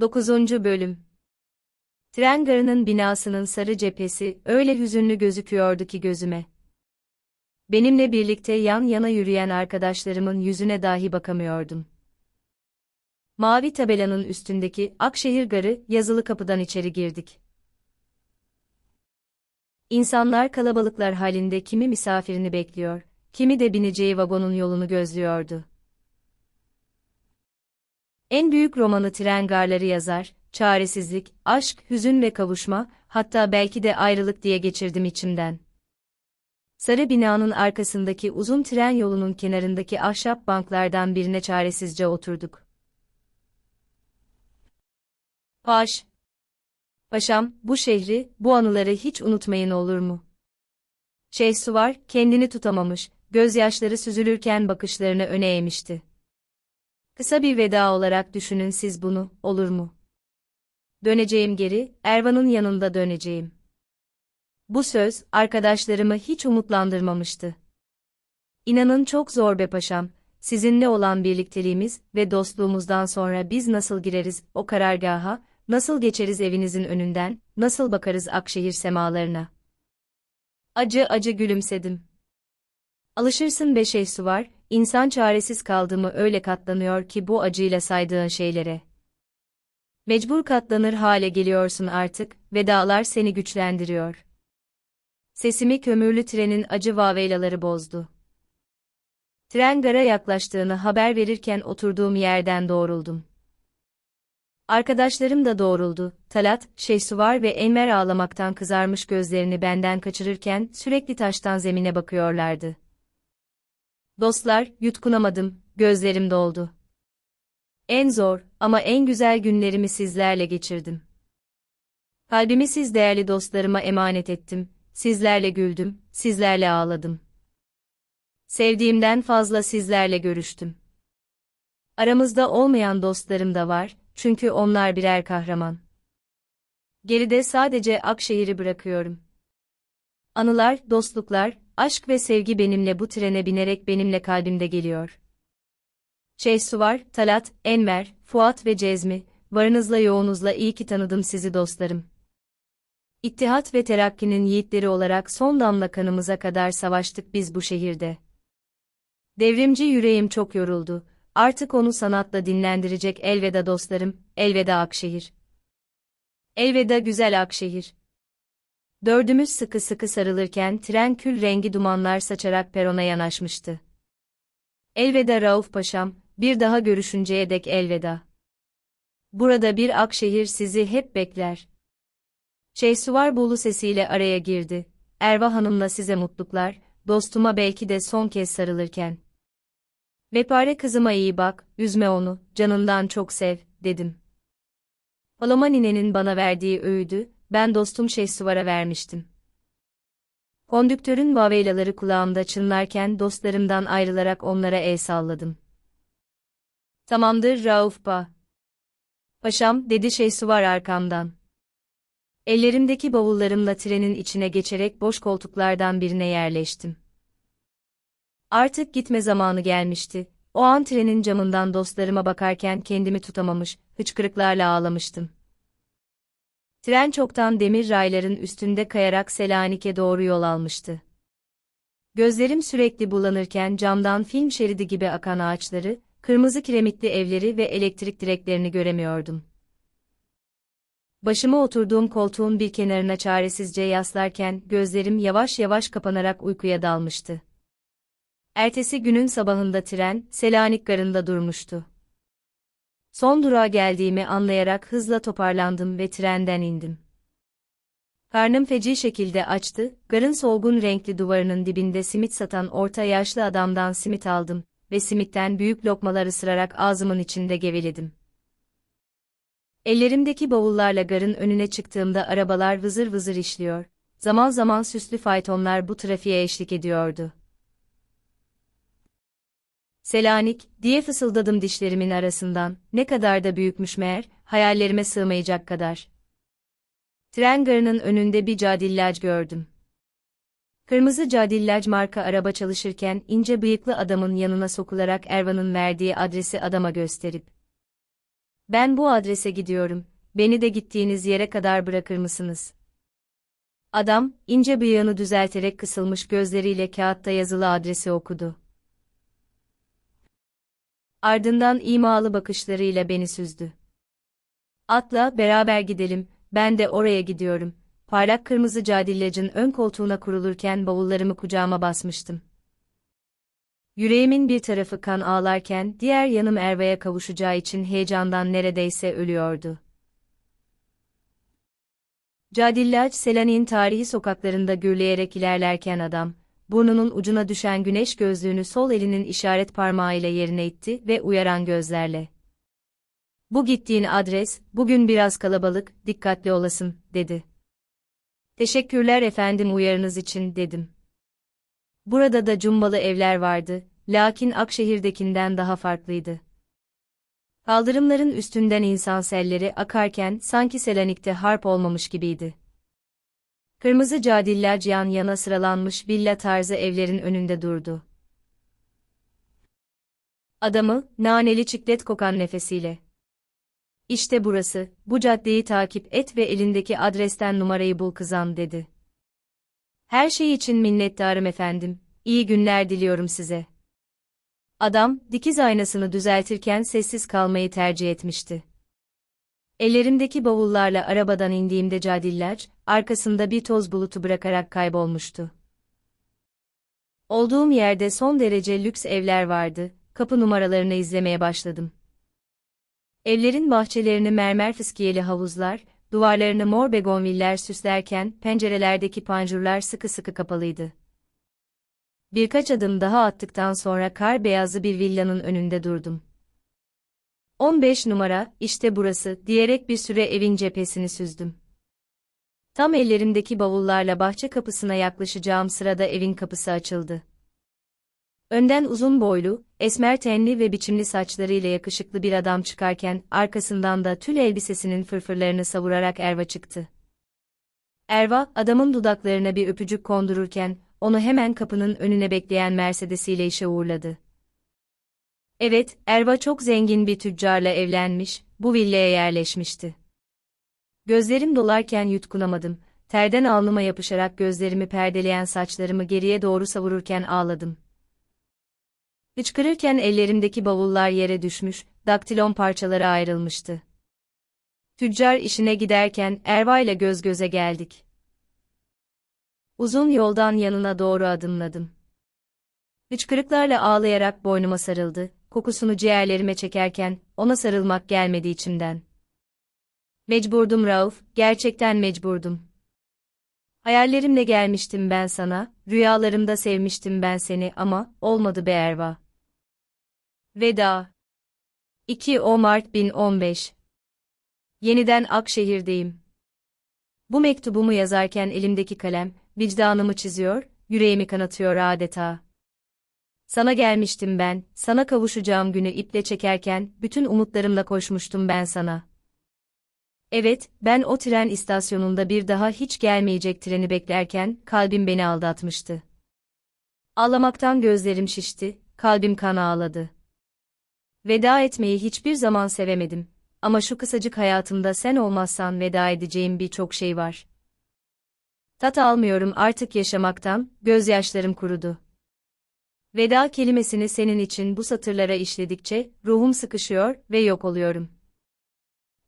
9. Bölüm Tren garının binasının sarı cephesi öyle hüzünlü gözüküyordu ki gözüme. Benimle birlikte yan yana yürüyen arkadaşlarımın yüzüne dahi bakamıyordum. Mavi tabelanın üstündeki Akşehir Garı yazılı kapıdan içeri girdik. İnsanlar kalabalıklar halinde kimi misafirini bekliyor, kimi de bineceği vagonun yolunu gözlüyordu. En büyük romanı tren garları yazar, çaresizlik, aşk, hüzün ve kavuşma, hatta belki de ayrılık diye geçirdim içimden. Sarı binanın arkasındaki uzun tren yolunun kenarındaki ahşap banklardan birine çaresizce oturduk. Paş. Paşam, bu şehri, bu anıları hiç unutmayın olur mu? Şehsuvar, kendini tutamamış, gözyaşları süzülürken bakışlarını öne eğmişti. Kısa bir veda olarak düşünün siz bunu, olur mu? Döneceğim geri, Ervan'ın yanında döneceğim. Bu söz, arkadaşlarımı hiç umutlandırmamıştı. İnanın çok zor be paşam, sizinle olan birlikteliğimiz ve dostluğumuzdan sonra biz nasıl gireriz o karargaha, nasıl geçeriz evinizin önünden, nasıl bakarız Akşehir semalarına. Acı acı gülümsedim. Alışırsın be Şehsuvar, insan çaresiz kaldı mı öyle katlanıyor ki bu acıyla saydığın şeylere. Mecbur katlanır hale geliyorsun artık, vedalar seni güçlendiriyor. Sesimi kömürlü trenin acı vaveylaları bozdu. Tren gara yaklaştığını haber verirken oturduğum yerden doğruldum. Arkadaşlarım da doğruldu. Talat, Şehsuvar ve Enver ağlamaktan kızarmış gözlerini benden kaçırırken sürekli taştan zemine bakıyorlardı. Dostlar, yutkunamadım, gözlerim doldu. En zor ama en güzel günlerimi sizlerle geçirdim. Kalbimi siz değerli dostlarıma emanet ettim, sizlerle güldüm, sizlerle ağladım. Sevdiğimden fazla sizlerle görüştüm. Aramızda olmayan dostlarım da var, çünkü onlar birer kahraman. Geride sadece Akşehir'i bırakıyorum. Anılar, dostluklar, aşk ve sevgi benimle bu trene binerek benimle kalbimde geliyor. Şehsuvar, Talat, Enver, Fuat ve Cezmi, varınızla yoğunuzla iyi ki tanıdım sizi dostlarım. İttihat ve Terakki'nin yiğitleri olarak son damla kanımıza kadar savaştık biz bu şehirde. Devrimci yüreğim çok yoruldu, artık onu sanatla dinlendirecek elveda dostlarım, elveda Akşehir. Elveda güzel Akşehir. Dördümüz sıkı sıkı sarılırken tren kül rengi dumanlar saçarak perona yanaşmıştı. Elveda Rauf Paşam, bir daha görüşünceye dek elveda. Burada bir Akşehir sizi hep bekler. Şehsuvar Bolu sesiyle araya girdi. Erva Hanım'la size mutluluklar, dostuma belki de son kez sarılırken. Vepare kızıma iyi bak, üzme onu, canından çok sev, dedim. Paloma ninenin bana verdiği öğüdü, ben dostum Şehsuvar'a vermiştim. Kondüktörün vaveylaları kulağımda çınlarken dostlarımdan ayrılarak onlara el salladım. Tamamdır Rauf Ba. Paşam, dedi Şehsuvar arkamdan. Ellerimdeki bavullarımla trenin içine geçerek boş koltuklardan birine yerleştim. Artık gitme zamanı gelmişti. O an trenin camından dostlarıma bakarken kendimi tutamamış, hıçkırıklarla ağlamıştım. Tren çoktan demir rayların üstünde kayarak Selanik'e doğru yol almıştı. Gözlerim sürekli bulanırken camdan film şeridi gibi akan ağaçları, kırmızı kiremitli evleri ve elektrik direklerini göremiyordum. Başıma oturduğum koltuğun bir kenarına çaresizce yaslarken gözlerim yavaş yavaş kapanarak uykuya dalmıştı. Ertesi günün sabahında tren, Selanik garında durmuştu. Son durağa geldiğimi anlayarak hızla toparlandım ve trenden indim. Karnım feci şekilde açtı, garın solgun renkli duvarının dibinde simit satan orta yaşlı adamdan simit aldım ve simitten büyük lokmalar ısırarak ağzımın içinde geveledim. Ellerimdeki bavullarla garın önüne çıktığımda arabalar vızır vızır işliyor, zaman zaman süslü faytonlar bu trafiğe eşlik ediyordu. Selanik, diye fısıldadım dişlerimin arasından, ne kadar da büyükmüş meğer, hayallerime sığmayacak kadar. Tren garının önünde bir cadillac gördüm. Kırmızı cadillac marka araba çalışırken ince bıyıklı adamın yanına sokularak Ervan'ın verdiği adresi adama gösterip, Ben bu adrese gidiyorum, beni de gittiğiniz yere kadar bırakır mısınız? Adam, ince bıyığını düzelterek kısılmış gözleriyle kağıtta yazılı adresi okudu. Ardından imalı bakışlarıyla beni süzdü. Atla, beraber gidelim, ben de oraya gidiyorum. Parlak kırmızı cadillacın ön koltuğuna kurulurken bavullarımı kucağıma basmıştım. Yüreğimin bir tarafı kan ağlarken diğer yanım Erva'ya kavuşacağı için heyecandan neredeyse ölüyordu. Cadillac Selanik'in tarihi sokaklarında gürleyerek ilerlerken adam, burnunun ucuna düşen güneş gözlüğünü sol elinin işaret parmağıyla yerine itti ve uyaran gözlerle. Bu gittiğin adres, bugün biraz kalabalık, dikkatli olasın, dedi. Teşekkürler efendim uyarınız için, dedim. Burada da cumbalı evler vardı, lakin Akşehir'dekinden daha farklıydı. Kaldırımların üstünden insan selleri akarken sanki Selanik'te harp olmamış gibiydi. Kırmızı cadiller yan yana sıralanmış villa tarzı evlerin önünde durdu. Adamı, naneli çiklet kokan nefesiyle. İşte burası, bu caddeyi takip et ve elindeki adresten numarayı bul kızan dedi. Her şey için minnettarım efendim, iyi günler diliyorum size. Adam, dikiz aynasını düzeltirken sessiz kalmayı tercih etmişti. Ellerimdeki bavullarla arabadan indiğimde cadiller, arkasında bir toz bulutu bırakarak kaybolmuştu. Olduğum yerde son derece lüks evler vardı, kapı numaralarını izlemeye başladım. Evlerin bahçelerini mermer fıskiyeli havuzlar, duvarlarını mor begonviller süslerken pencerelerdeki panjurlar sıkı sıkı kapalıydı. Birkaç adım daha attıktan sonra kar beyazı bir villanın önünde durdum. 15 numara, işte burası, diyerek bir süre evin cephesini süzdüm. Tam ellerimdeki bavullarla bahçe kapısına yaklaşacağım sırada evin kapısı açıldı. Önden uzun boylu, esmer tenli ve biçimli saçlarıyla yakışıklı bir adam çıkarken, arkasından da tül elbisesinin fırfırlarını savurarak Erva çıktı. Erva, adamın dudaklarına bir öpücük kondururken, onu hemen kapının önüne bekleyen Mercedes'iyle işe uğurladı. Evet, Erva çok zengin bir tüccarla evlenmiş, bu villaya yerleşmişti. Gözlerim dolarken yutkunamadım, terden alnıma yapışarak gözlerimi perdeleyen saçlarımı geriye doğru savururken ağladım. Hıçkırırken ellerimdeki bavullar yere düşmüş, daktilon parçaları ayrılmıştı. Tüccar işine giderken Erva ile göz göze geldik. Uzun yoldan yanına doğru adımladım. Hıçkırıklarla ağlayarak boynuma sarıldı, kokusunu ciğerlerime çekerken, ona sarılmak gelmedi içimden. Mecburdum Rauf, gerçekten mecburdum. Hayallerimle gelmiştim ben sana, rüyalarımda sevmiştim ben seni ama, olmadı be Erva. Veda 2 O Mart 1015 Yeniden Akşehir'deyim. Bu mektubumu yazarken elimdeki kalem, vicdanımı çiziyor, yüreğimi kanatıyor adeta. Sana gelmiştim ben, sana kavuşacağım günü iple çekerken, bütün umutlarımla koşmuştum ben sana. Evet, ben o tren istasyonunda bir daha hiç gelmeyecek treni beklerken, kalbim beni aldatmıştı. Ağlamaktan gözlerim şişti, kalbim kan ağladı. Veda etmeyi hiçbir zaman sevemedim. Ama şu kısacık hayatımda sen olmazsan veda edeceğim birçok şey var. Tat almıyorum artık yaşamaktan, gözyaşlarım kurudu. Veda kelimesini senin için bu satırlara işledikçe, ruhum sıkışıyor ve yok oluyorum.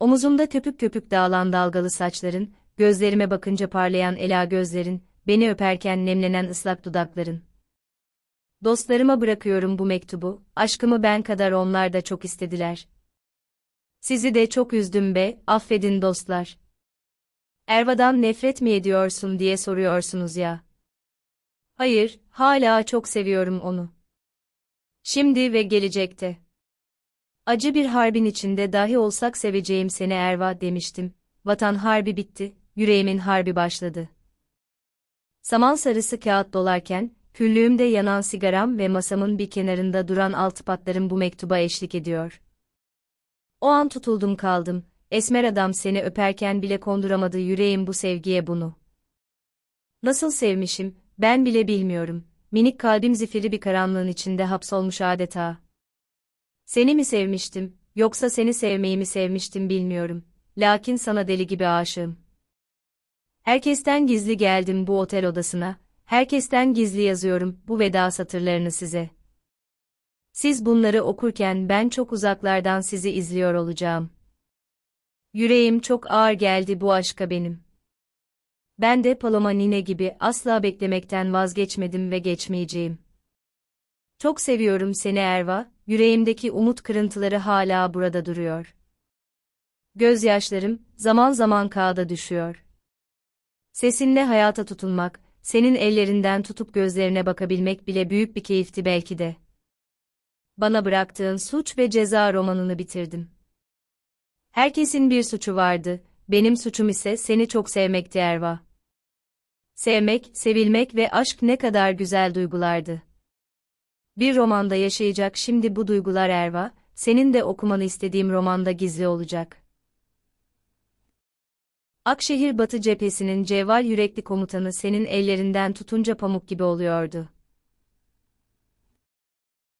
Omuzumda köpük köpük dağılan dalgalı saçların, gözlerime bakınca parlayan ela gözlerin, beni öperken nemlenen ıslak dudakların. Dostlarıma bırakıyorum bu mektubu, aşkımı ben kadar onlar da çok istediler. Sizi de çok üzdüm be, affedin dostlar. Erva'dan nefret mi ediyorsun diye soruyorsunuz ya. Hayır, hala çok seviyorum onu. Şimdi ve gelecekte. Acı bir harbin içinde dahi olsak seveceğim seni Erva demiştim. Vatan harbi bitti, yüreğimin harbi başladı. Saman sarısı kağıt dolarken, küllüğümde yanan sigaram ve masamın bir kenarında duran altı patlarım bu mektuba eşlik ediyor. O an tutuldum kaldım, esmer adam seni öperken bile konduramadı yüreğim bu sevgiye bunu. Nasıl sevmişim, ben bile bilmiyorum, minik kalbim zifiri bir karanlığın içinde hapsolmuş adeta. Seni mi sevmiştim, yoksa seni sevmeyi mi sevmiştim bilmiyorum. Lakin sana deli gibi aşığım. Herkesten gizli geldim bu otel odasına, herkesten gizli yazıyorum bu veda satırlarını size. Siz bunları okurken ben çok uzaklardan sizi izliyor olacağım. Yüreğim çok ağır geldi bu aşka benim. Ben de Paloma Nine gibi asla beklemekten vazgeçmedim ve geçmeyeceğim. Çok seviyorum seni Erva, yüreğimdeki umut kırıntıları hala burada duruyor. Gözyaşlarım, zaman zaman kağıda düşüyor. Sesinle hayata tutunmak, senin ellerinden tutup gözlerine bakabilmek bile büyük bir keyifti belki de. Bana bıraktığın suç ve ceza romanını bitirdim. Herkesin bir suçu vardı, benim suçum ise seni çok sevmekti Erva. Sevmek, sevilmek ve aşk ne kadar güzel duygulardı. Bir romanda yaşayacak şimdi bu duygular Erva, senin de okumanı istediğim romanda gizli olacak. Akşehir Batı cephesinin cevval yürekli komutanı senin ellerinden tutunca pamuk gibi oluyordu.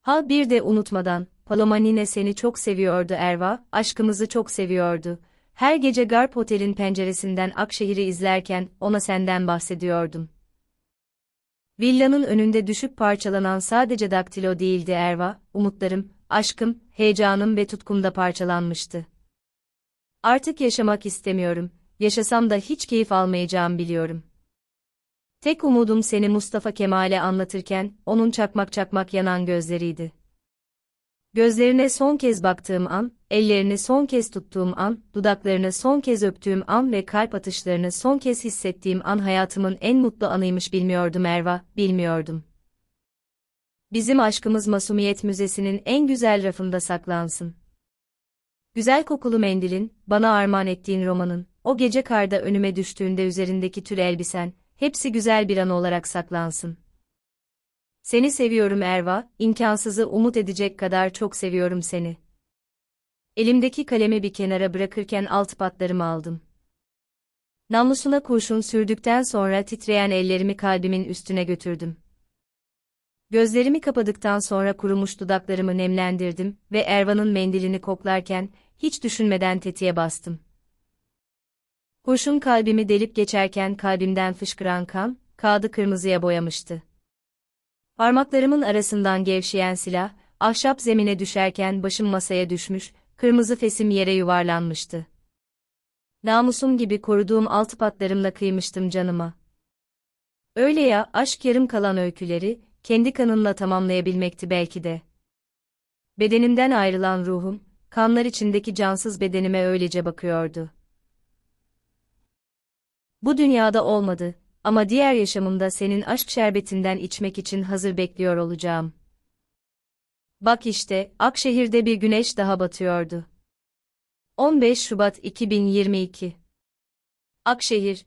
Ha bir de unutmadan, Paloma Nine seni çok seviyordu Erva, aşkımızı çok seviyordu. Her gece Garp Otel'in penceresinden Akşehir'i izlerken ona senden bahsediyordum. Villanın önünde düşüp parçalanan sadece daktilo değildi Erva, umutlarım, aşkım, heyecanım ve tutkum da parçalanmıştı. Artık yaşamak istemiyorum, yaşasam da hiç keyif almayacağım biliyorum. Tek umudum seni Mustafa Kemal'e anlatırken, onun çakmak çakmak yanan gözleriydi. Gözlerine son kez baktığım an, ellerini son kez tuttuğum an, dudaklarını son kez öptüğüm an ve kalp atışlarını son kez hissettiğim an hayatımın en mutlu anıymış bilmiyordum Erva, bilmiyordum. Bizim aşkımız Masumiyet Müzesi'nin en güzel rafında saklansın. Güzel kokulu mendilin, bana armağan ettiğin romanın, o gece karda önüme düştüğünde üzerindeki tül elbisen, hepsi güzel bir an olarak saklansın. Seni seviyorum Erva, imkansızı umut edecek kadar çok seviyorum seni. Elimdeki kalemi bir kenara bırakırken alt patlarımı aldım. Namlusuna kurşun sürdükten sonra titreyen ellerimi kalbimin üstüne götürdüm. Gözlerimi kapadıktan sonra kurumuş dudaklarımı nemlendirdim ve Erva'nın mendilini koklarken hiç düşünmeden tetiğe bastım. Kurşun kalbimi delip geçerken kalbimden fışkıran kan, kağıdı kırmızıya boyamıştı. Parmaklarımın arasından gevşeyen silah, ahşap zemine düşerken başım masaya düşmüş, kırmızı fesim yere yuvarlanmıştı. Namusum gibi koruduğum altı patlarımla kıymıştım canıma. Öyle ya, aşk yarım kalan öyküleri, kendi kanınla tamamlayabilmekti belki de. Bedenimden ayrılan ruhum, kanlar içindeki cansız bedenime öylece bakıyordu. Bu dünyada olmadı, ama diğer yaşamımda senin aşk şerbetinden içmek için hazır bekliyor olacağım. Bak işte, Akşehir'de bir güneş daha batıyordu. 15 Şubat 2022 Akşehir,